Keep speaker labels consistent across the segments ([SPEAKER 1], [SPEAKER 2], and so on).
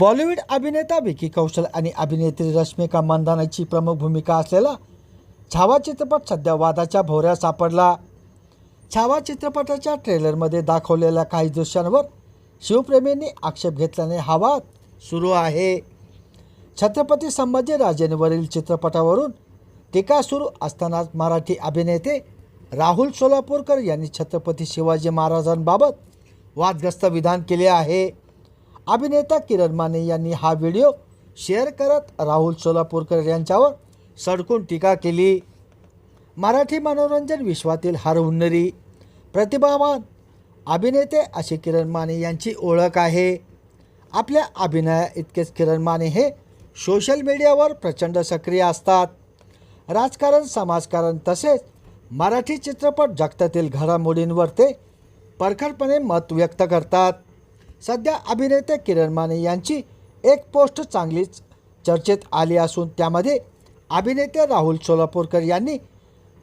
[SPEAKER 1] बॉलिवूड अभिनेता विकी कौशल आणि अभिनेत्री रश्मिका मंदानाची प्रमुख भूमिका असलेला छावा चित्रपट सध्या वादाच्या भोवऱ्या सापडला. छावा चित्रपटाच्या ट्रेलरमध्ये दाखवलेल्या काही दृश्यांवर शिवप्रेमींनी आक्षेप घेतल्याने हा वाद सुरू आहे. छत्रपती संभाजीराजेंवरील चित्रपटावरून टीका सुरू असतानाच मराठी अभिनेते राहुल सोलापूरकर यांनी छत्रपती शिवाजी महाराजांबाबत वादग्रस्त विधान केले आहे. अभिनेता किरण माने यांनी हा व्हिडिओ शेअर करत राहुल सोलापूरकर यांच्यावर सडकून टीका केली. मराठी मनोरंजन विश्वातील हरहुन्नरी प्रतिभावान अभिनेते असे किरण माने यांची ओळख आहे. आपल्या अभिनया इतकेच किरण माने हे सोशल मीडियावर प्रचंड सक्रिय असतात. राजकारण समाजकारण तसेच मराठी चित्रपट जगतातील घडामोडींवर ते परखडपणे मत व्यक्त करतात. सध्या अभिनेते किरण माने यांची एक पोस्ट चांगलीच चर्चेत आली असून त्यामध्ये अभिनेते राहुल सोलापूरकर यांनी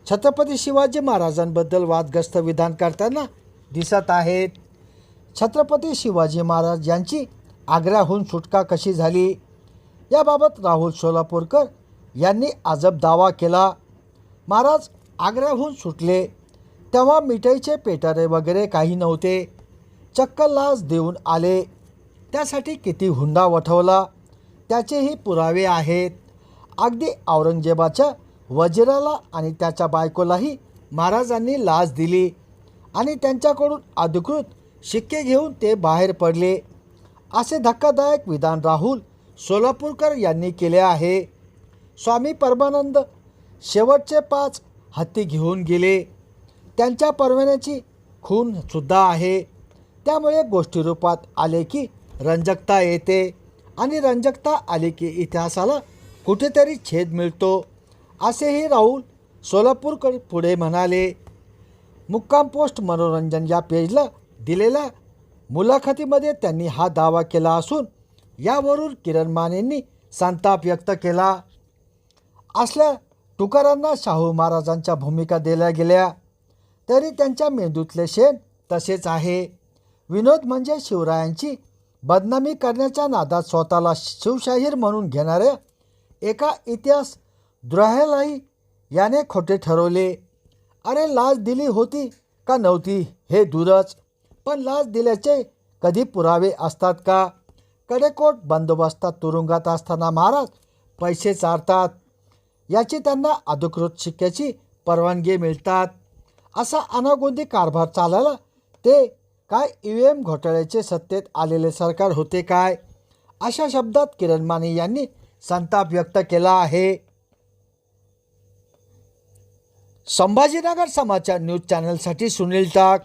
[SPEAKER 1] छत्रपती शिवाजी महाराजांबद्दल वादग्रस्त विधान करताना दिसत आहेत. छत्रपती शिवाजी महाराज यांची आग्र्याहून सुटका कशी झाली? याबाबत राहुल सोलापूरकर यांनी अजब दावा केला. महाराज आग्र्याहून सुटले. तेव्हा मिठाईचे पेटारे वगैरे काही नव्हते. चक्क लाच देऊन आले. त्यासाठी किती हुंडा वठवला? त्याचेही पुरावे आहेत. अगदी औरंगजेबाच्या वजिराला आणि त्याच्या बायकोलाही महाराजांनी लाच दिली आणि त्यांच्याकडून अधिकृत शिक्के घेऊन ते बाहेर पडले. असे धक्कादायक विधान राहुल सोलापूरकर यांनी केले आहे. स्वामी परमानंद शेवटचे पाच हत्ती घेऊन गेले. त्यांच्या परवान्याची खूनसुद्धा आहे. त्यामुळे गोष्टी रूपात आले की रंजकता येते आणि रंजकता आली की इतिहासाला कुठेतरी छेद मिळतो असेही राहुल सोलापूरकर पुढे म्हणाले. मुक्काम पोस्ट मनोरंजन या पेजला दिलेल्या मुलाखतीमध्ये त्यांनी हा दावा केला असून यावरून किरण मानेंनी संताप व्यक्त केला. असल्या तुकारांना शाहू महाराजांच्या भूमिका दिल्या गेल्या तरी त्यांच्या मेंदूतले शेण तसेच आहे. विनोद म्हणजे शिवरायांची बदनामी करण्याच्या नादात स्वतःला शिवशाहीर म्हणून घेणाऱ्या एका इतिहास द्रोहालाही याने खोटे ठरवले. अरे लाच दिली होती का नव्हती हे दूरच. पण लाच दिल्याचे कधी पुरावे असतात का? कडेकोट बंदोबस्तात तुरुंगात असताना महाराज पैसे चारतात. याची त्यांना अधिकृत शिक्क्याची परवानगी मिळतात. असा अनागोंदी कारभार चालायला ते काय ई व्ही एम घोटाळ्याचे सत्तेत आलेले सरकार होते काय? अशा शब्दात किरण माने यांनी संताप व्यक्त केला आहे. संभाजीनगर समाचार न्यूज चॅनलसाठी सुनील टाक.